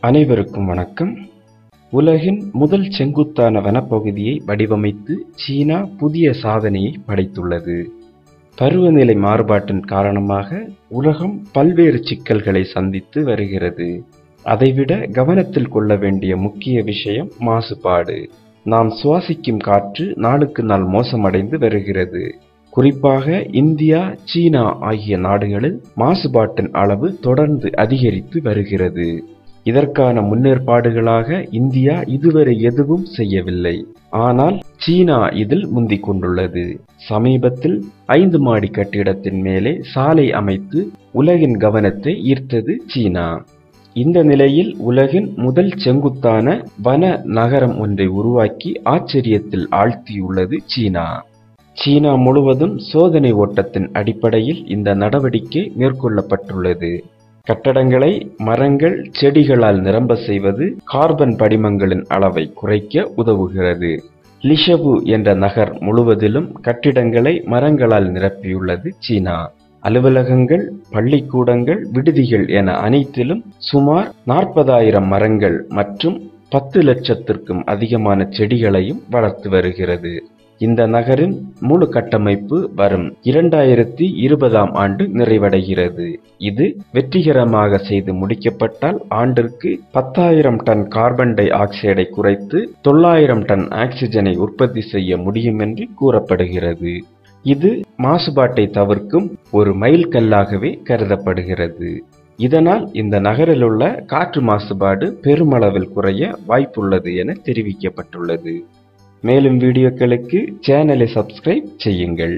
அனைவருக்கும் வணக்கம். உலகின் முதல் செங்குத்தான வனப்பகுதியை வடிவமைத்து சீனா புதிய சாதனையை படைத்துள்ளது. பருவநிலை மாறுபாட்டின் காரணமாக உலகம் பல்வேறு சிக்கல்களை சந்தித்து வருகிறது. அதைவிட கவனத்தில் கொள்ள வேண்டிய முக்கிய விஷயம் மாசுபாடு. நாம் சுவாசிக்கும் காற்று நாளுக்கு நாள் மோசமடைந்து வருகிறது. குறிப்பாக இந்தியா சீனா ஆகிய நாடுகளில் மாசுபாட்டின் அளவு தொடர்ந்து அதிகரித்து வருகிறது. இதற்கான முன்னேற்பாடுகளாக இந்தியா இதுவரை எதுவும் செய்யவில்லை. ஆனால் சீனா இதில் முந்திக் கொண்டுள்ளது சமீபத்தில் ஐந்து மாடி கட்டிடத்தின் மேலே சாலை அமைத்து உலகின் கவனத்தை ஈர்த்தது சீனா. இந்த நிலையில் உலகின் முதல் செங்குத்தான வன நகரம் ஒன்றை உருவாக்கி ஆச்சரியத்தில் ஆழ்த்தியுள்ளது சீனா. சீனா முழுவதும் சோதனை ஓட்டத்தின் அடிப்படையில் இந்த நடவடிக்கை மேற்கொள்ளப்பட்டுள்ளது. கட்டடங்களை மரங்கள் செடிகளால் நிரம்ப செய்வது கார்பன் படிமங்களின் அளவை குறைக்க உதவுகிறது. லிஷபு என்ற நகர் முழுவதிலும் கட்டிடங்களை மரங்களால் நிரப்பியுள்ளது சீனா. அலுவலகங்கள் பள்ளிக்கூடங்கள் விடுதிகள் என அனைத்திலும் சுமார் நாற்பதாயிரம் மரங்கள் மற்றும் பத்து லட்சத்திற்கும் அதிகமான செடிகளையும் வளர்த்து வருகிறது. இந்த நகரின் முழு கட்டமைப்பு வரும் இரண்டாயிரத்தி இருபதாம் ஆண்டு நிறைவடைகிறது. இது வெற்றிகரமாக செய்து முடிக்கப்பட்டால் ஆண்டிற்கு பத்தாயிரம் டன் கார்பன் டை ஆக்சைடை குறைத்து தொள்ளாயிரம் டன் ஆக்சிஜனை உற்பத்தி செய்ய முடியும் என்று கூறப்படுகிறது. இது மாசுபாட்டை தவிர்க்கும் ஒரு மைல்கல்லாகவே கருதப்படுகிறது. இதனால் இந்த நகரில் உள்ள காற்று மாசுபாடு பெருமளவில் குறைய வாய்ப்புள்ளது என தெரிவிக்கப்பட்டுள்ளது. மேலும் வீடியோக்களுக்கு சேனலை சப்ஸ்கிரைப் செய்யுங்கள்.